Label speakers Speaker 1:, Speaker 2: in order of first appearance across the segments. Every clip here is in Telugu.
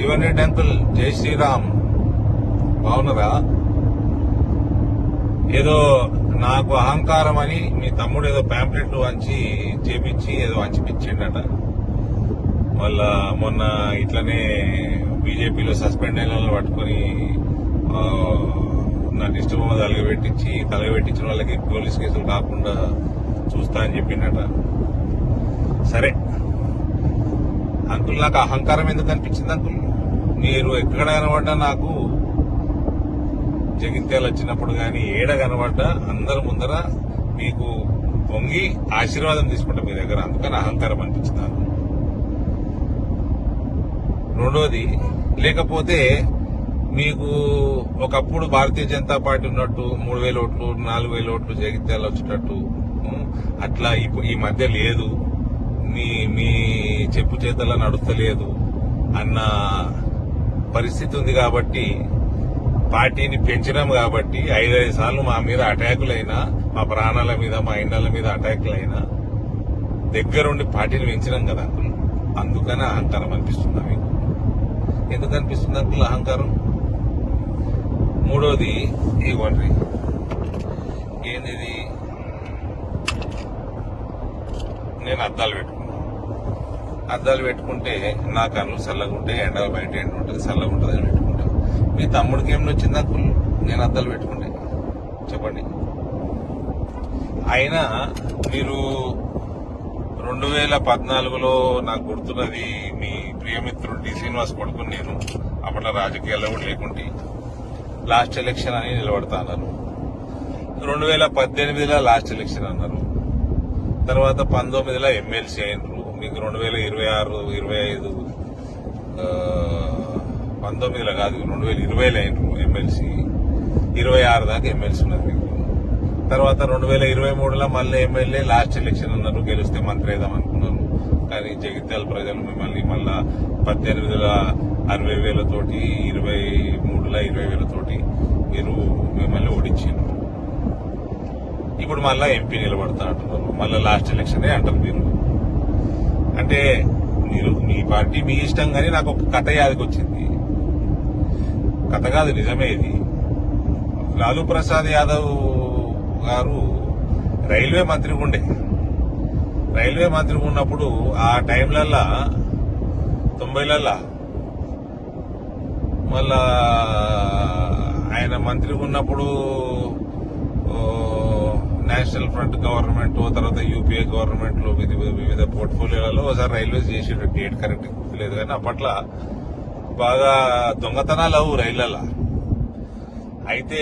Speaker 1: జీవన్ రెడ్డి అంకుల్ జై శ్రీరామ్. బాగున్నదా? ఏదో నాకు అహంకారం అని మీ తమ్ముడు ఏదో ప్యాంప్లెట్లు వంచి చేపించి ఏదో వంచిపించిండట మళ్ళా మొన్న ఇట్లనే బీజేపీలో సస్పెండ్ అయిన వాళ్ళు పట్టుకొని ఆ, నా డిస్టర్బ్ తలగబెట్టించి తలగబెట్టించిన వాళ్ళకి పోలీస్ కేసులు కాకుండా చూస్తా అని చెప్పిండట. సరే. అంకుల్ నాకు అహంకారం ఎందుకు అనిపించింది అంకుల్? మీరు ఎక్కడ కనబడ్డా నాకు జగిత్యాలు వచ్చినప్పుడు కానీ ఏడ కనబడ్డా అందరి ముందర మీకు పొంగి ఆశీర్వాదం తీసుకుంటా మీ దగ్గర. అందుకని అహంకారం అనిపించింది రెండోది లేకపోతే మీకు ఒకప్పుడు భారతీయ జనతా పార్టీ ఉన్నట్టు మూడు వేల ఓట్లు నాలుగు వేల ఓట్లు జగిత్యాలు వచ్చేటట్టు అట్లా ఈ మధ్య లేదు. మీ మీ చెప్పు చేతల నడుస్తలేదు అన్న పరిస్థితి ఉంది కాబట్టి పార్టీని పెంచినాం కాబట్టి ఐదైదు సార్లు మా మీద అటాకులైనా మా ప్రాణాల మీద మా ఇండ్ల మీద అటాకులైనా దగ్గరుండి పార్టీని పెంచినాం కదా అందుకని అహంకారం అనిపిస్తుందా మీకు ఎందుకు అనిపిస్తుంది అంకుల్ అహంకారం? మూడోది ఇవ్వండి ఏంది నేను అద్దాలు పెట్టుకున్నాను అద్దాలు పెట్టుకుంటే నా కళ్ళు చల్లగా ఉంటే ఎండ బయట ఎండ ఉంటుంది చల్లగా ఉంటుంది అని పెట్టుకుంటా. మీ తమ్ముడికి ఏం వచ్చింది కుళ్ళు నేను అద్దాలు పెట్టుకుంటే. చెప్పండి. అయినా మీరు రెండు వేల పద్నాలుగులో నాకు గుర్తున్నది మీ ప్రియమిత్రుడు డి శ్రీనివాస్ కొడుకుని నేను. అప్పట్లో రాజకీయాల్లో కూడా లేకుంటే. లాస్ట్ ఎలక్షన్ అని నిలబడతా అన్నారు. రెండు వేల పద్దెనిమిదిలో లాస్ట్ ఎలక్షన్ అన్నారు. తర్వాత పంతొమ్మిదిలో ఎమ్మెల్సీ అయినరు. మీకు రెండు వేల ఇరవై ఆరు ఇరవై ఐదు పంతొమ్మిదిలో కాదు రెండు వేల ఇరవైలో అయినరు ఎమ్మెల్సీ. ఇరవై ఆరు దాకా ఎమ్మెల్సీ ఉన్నది మీకు. తర్వాత రెండు వేల ఇరవై మూడులో మళ్ళీ ఎమ్మెల్యే లాస్ట్ ఎలక్షన్ అన్నారు గెలిస్తే మంత్రి అయిదాం అనుకున్నారు. కానీ జగిత్యాల ప్రజలు మిమ్మల్ని మళ్ళా పద్దెనిమిదిల అరవై వేలతోటి ఇరవై మూడుల ఇరవై వేలతోటి మీరు మిమ్మల్ని ఓడించారు ఇప్పుడు మళ్ళా ఎంపీ నిలబడతా అంటున్నారు. మళ్ళీ లాస్ట్ ఎలక్షనే అంటారు మీరు. అంటే మీరు మీ పార్టీ మీ ఇష్టం కానీ నాకు ఒక కథ యాదకి వచ్చింది కథ కాదు నిజమే ఇది. లాలూ ప్రసాద్ యాదవ్ గారు రైల్వే మంత్రి ఉండే. రైల్వే మంత్రి ఉన్నప్పుడు ఆ టైంలల్లా తొంభైలల్లా మళ్ళా ఆయన మంత్రి ఉన్నప్పుడు నేషనల్ ఫ్రంట్ గవర్నమెంట్ తర్వాత యూపీఏ గవర్నమెంట్లో వివిధ వివిధ పోర్ట్ఫోలియోలలో ఒకసారి రైల్వేస్ చేసి డేట్ కరెక్ట్ గుర్తులేదు కానీ అప్పట్లో బాగా దొంగతనాలు అవు రైళ్ళలో అయితే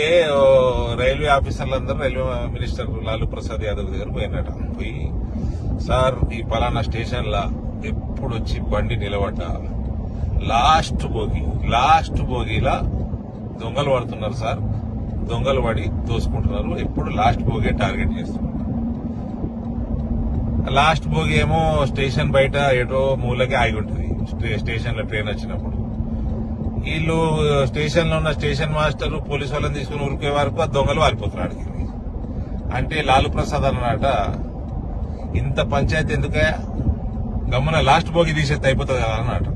Speaker 1: రైల్వే ఆఫీసర్లందరూ రైల్వే మినిస్టర్ లాలూ ప్రసాద్ యాదవ్ దగ్గర పోయినట. పోయి సార్ ఈ పలానా స్టేషన్లా ఎప్పుడు వచ్చి బండి నిలబడ్డ? లాస్ట్ బోగి లాస్ట్ బోగిలా దొంగలు పడుతున్నారు సార్. దొంగలు పడి తోసుకుంటున్నారు ఎప్పుడు లాస్ట్ భోగే టార్గెట్ చేస్తున్నారు. లాస్ట్ భోగి ఏమో స్టేషన్ బయట ఏటో మూలకి ఆగి ఉంటుంది స్టేషన్లో ట్రైన్ వచ్చినప్పుడు. వీళ్ళు స్టేషన్లో ఉన్న స్టేషన్ మాస్టర్ పోలీసు వాళ్ళని తీసుకుని ఉరికే వరకు ఆ దొంగలు వారిపోతున్నారు అడిగింది అంటే లాలు ప్రసాద్ అన్నమాట ఇంత పంచాయతీ ఎందుకే గమ్మున లాస్ట్ భోగి తీసేది అయిపోతుంది కదా అన్నమాట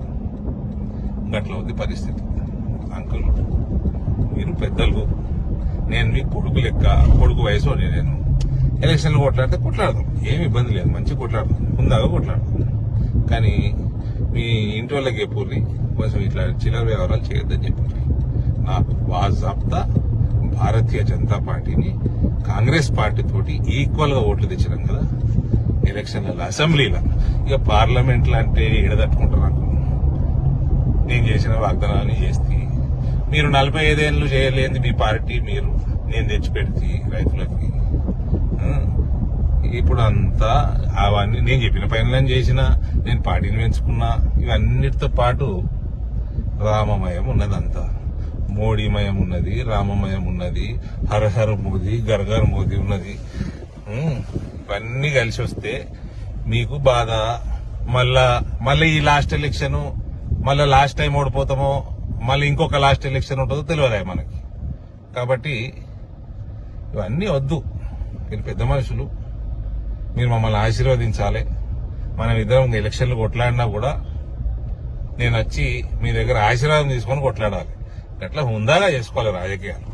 Speaker 1: గట్ల ఉంది పరిస్థితి. అంకుల్ మీరు పెద్దలు. నేను మీ కొడుకు లెక్క కొడుకు వయసు నేను ఎలక్షన్లు కొట్లాడితే కొట్లాడదాం ఏమి ఇబ్బంది లేదు. మంచి కొట్లాడదాం ముందాగా కొట్లాడదాం కానీ మీ ఇంటి వాళ్ళకి చెప్పుర్రి కొంచెం ఇట్లా చిల్లర వ్యవహారాలు చేయొద్దని చెప్పుర్రి. నాకు బాజాబ్తా భారతీయ జనతా పార్టీని కాంగ్రెస్ పార్టీ తోటి ఈక్వల్గా ఓట్లు తెచ్చినాం కదా ఎలక్షన్లలో అసెంబ్లీలో. ఇక పార్లమెంట్ అంటే ఎడదట్టుకుంటారు నాకు. నేను చేసిన వాగ్దానాన్ని చేస్తే మీరు నలభై ఐదేళ్ళు చేయలేని మీ పార్టీ మీరు నేను తెచ్చిపెడితే రైతులకి. ఇప్పుడు అంతా అవన్నీ నేను చెప్పిన పనులను చేసిన నేను పార్టీని పెంచుకున్నా ఇవన్నిటితో పాటు రామమయం ఉన్నదంతా. మోడీమయం ఉన్నది రామమయం ఉన్నది హరహర మోదీ గరగర మోదీ ఉన్నది. ఇవన్నీ కలిసి వస్తే మీకు బాధ. మళ్ళా మళ్ళీ ఈ లాస్ట్ ఎలక్షన్ మళ్ళీ లాస్ట్ టైం ఓడిపోతామో మళ్ళీ ఇంకొక లాస్ట్ ఎలక్షన్ ఉంటుందో తెలియదు మనకి. కాబట్టి ఇవన్నీ వద్దు. మీరు పెద్ద మనుషులు. మీరు మమ్మల్ని ఆశీర్వదించాలి. మనం ఇద్దరం ఎలక్షన్లు కొట్లాడినా కూడా నేను వచ్చి మీ దగ్గర ఆశీర్వాదం తీసుకొని కొట్లాడాలి. అట్లా హుందాగా చేసుకోవాలి రాజకీయాలు.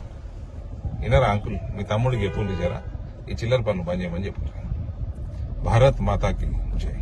Speaker 1: వినరా అంకుల్ మీ తమ్ముడికి ఎప్పుడు చేరా ఈ చిల్లర పనులు పని చేయమని భారత్ మాతాకి జై.